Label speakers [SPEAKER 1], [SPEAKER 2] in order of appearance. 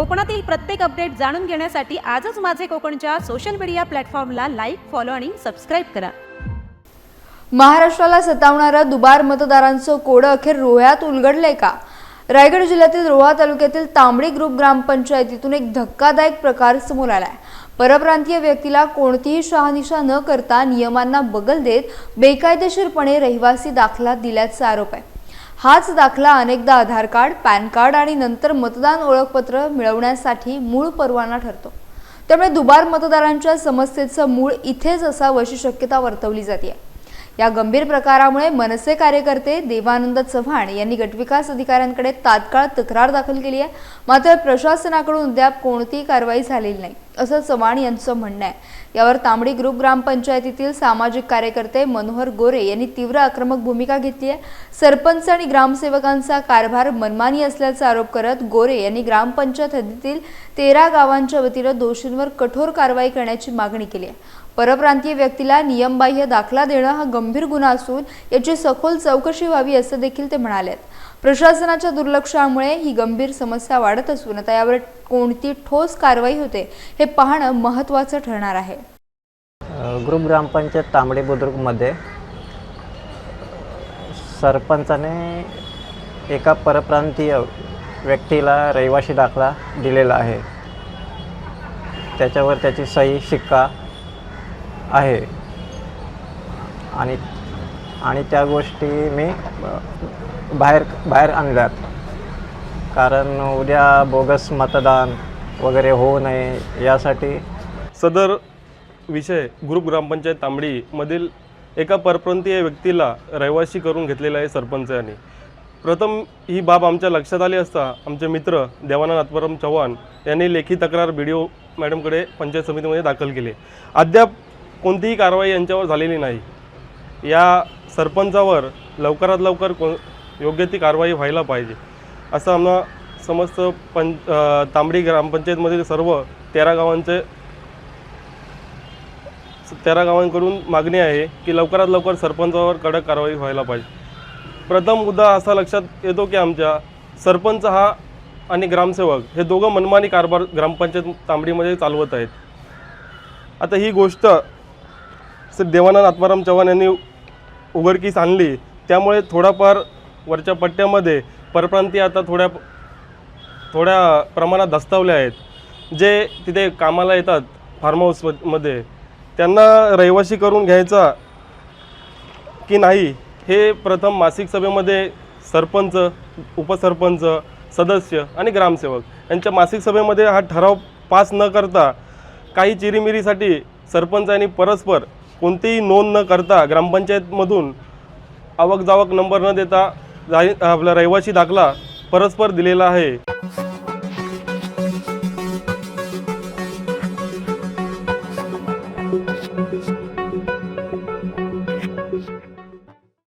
[SPEAKER 1] कोकणातील प्रत्येक अपडेट जाणून घेण्यासाठी आजच माझे कोकणच्या सोशल मीडिया प्लॅटफॉर्मला लाईक फॉलो आणि सबस्क्राईब करा.
[SPEAKER 2] महाराष्ट्राला सतावणारं दुबार मतदारांचं कोडं अखेर रोह्यात उलगडलंय का? रायगड जिल्ह्यातील रोहा तालुक्यातील तांबडी ग्रुप ग्रामपंचायतीतून एक धक्कादायक प्रकार समोर आलाय. परप्रांतीय व्यक्तीला कोणतीही शहानिशा न करता नियमांना बगल देत बेकायदेशीरपणे रहिवासी दाखला दिल्याचा आरोप आहे. हाच दाखला अनेकदा आधार कार्ड पॅन कार्ड आणि नंतर मतदान ओळखपत्र मिळवण्यासाठी मूळ परवाना ठरतो. त्यामुळे दुबार मतदारांच्या समस्येचं मूळ इथेच असावं अशी शक्यता वर्तवली जाते या गंभीर प्रकारामुळे मनसे कार्यकर्ते देवानंद चव्हाण यांनी गटविकास अधिकाऱ्यांकडे तात्काळ तक्रार दाखल केली आहे मात्र प्रशासनाकडून अद्याप कोणतीही कारवाई झालेली नाही. असं चव्हाण यांचं म्हणणं आहे. यावर तांबडी ग्रुप ग्रामपंचायतीतील सामाजिक कार्यकर्ते मनोहर गोरे यांनी तीव्र आक्रमक भूमिका घेतली आहे. सरपंच आणि ग्रामसेवकांचा कारभार मनमानी असल्याचा आरोप करत गोरे यांनी ग्रामपंचायत हद्दीतील तेरा गावांच्या वतीनं दोषींवर कठोर कारवाई करण्याची मागणी केली आहे. परप्रांतीय व्यक्तीला नियमबाह्य दाखला देणं हा गंभीर गुन्हा असून याची सखोल चौकशी व्हावी असं देखील ते म्हणालेत प्रशासनाच्या दुर्लक्षामुळे ही गंभीर समस्या वाढत असून आता यावर कोणती ठोस कारवाई होते हे पाहणं महत्त्वाचं ठरणार आहे.
[SPEAKER 3] ग्रुप ग्रामपंचायत तांबडे बुद्रुकमध्ये सरपंचाने एका परप्रांतीय व्यक्तीला रहिवाशी दाखला दिलेला आहे. त्याच्यावर त्याची सही शिक्का आहे. आणि आणि त्या गोष्टी मी बाहेर बाहेर आणल्यात. कारण उद्या बोगस मतदान वगैरे होऊ नये यासाठी
[SPEAKER 4] सदर विषय ग्रुप ग्रामपंचायत तांबडीमधील एका परप्रांतीय व्यक्तीला रहिवाशी करून घेतलेला आहे सरपंचांनी प्रथम ही बाब आमच्या लक्षात आली असता आमचे मित्र देवानंद आत्माराम चव्हाण यांनी लेखी तक्रार बी डी ओ मॅडमकडे पंचायत समितीमध्ये दाखल केली. अद्याप कोणतीही कारवाई यांच्यावर झालेली नाही. या सरपंचावर लवकरात लवकर को योग्य ती कारवाई व्हायला पाहिजे. असं आम्हाला समस्त पं तांबडी ग्रामपंचायतमधील सर्व तेरा गावांचे तेरा गावांकडून मागणी आहे की लवकरात लवकर सरपंचावर कडक कारवाई व्हायला पाहिजे. प्रथम मुद्दा असा लक्षात येतो की आमच्या सरपंच हा आणि ग्रामसेवक हे दोघं मनमानी कारभार ग्रामपंचायत तांबडीमध्ये चालवत आहेत. आता ही गोष्ट श्री देवानंद आत्माराम चव्हाण यांनी उघडकीस आणली. त्यामुळे थोडाफार वरच्या पट्ट्यामध्ये परप्रांतीय आता थोड्या थोड्या प्रमाणात दस्तावले आहेत. जे तिथे कामाला येतात फार्म हाऊसमध्ये त्यांना रहिवाशी करून घ्यायचा की नाही हे प्रथम मासिक सभेमध्ये सरपंच उपसरपंच सदस्य आणि ग्रामसेवक यांच्या मासिक सभेमध्ये हा ठराव पास न करता काही चिरीमिरीसाठी सरपंचांनी परस्पर कोणतीही नोंद न करता ग्रामपंचायतमधून आवक जावक नंबर न देता जाही आपला रहिवासी दाखला परस्पर दिलेला आहे.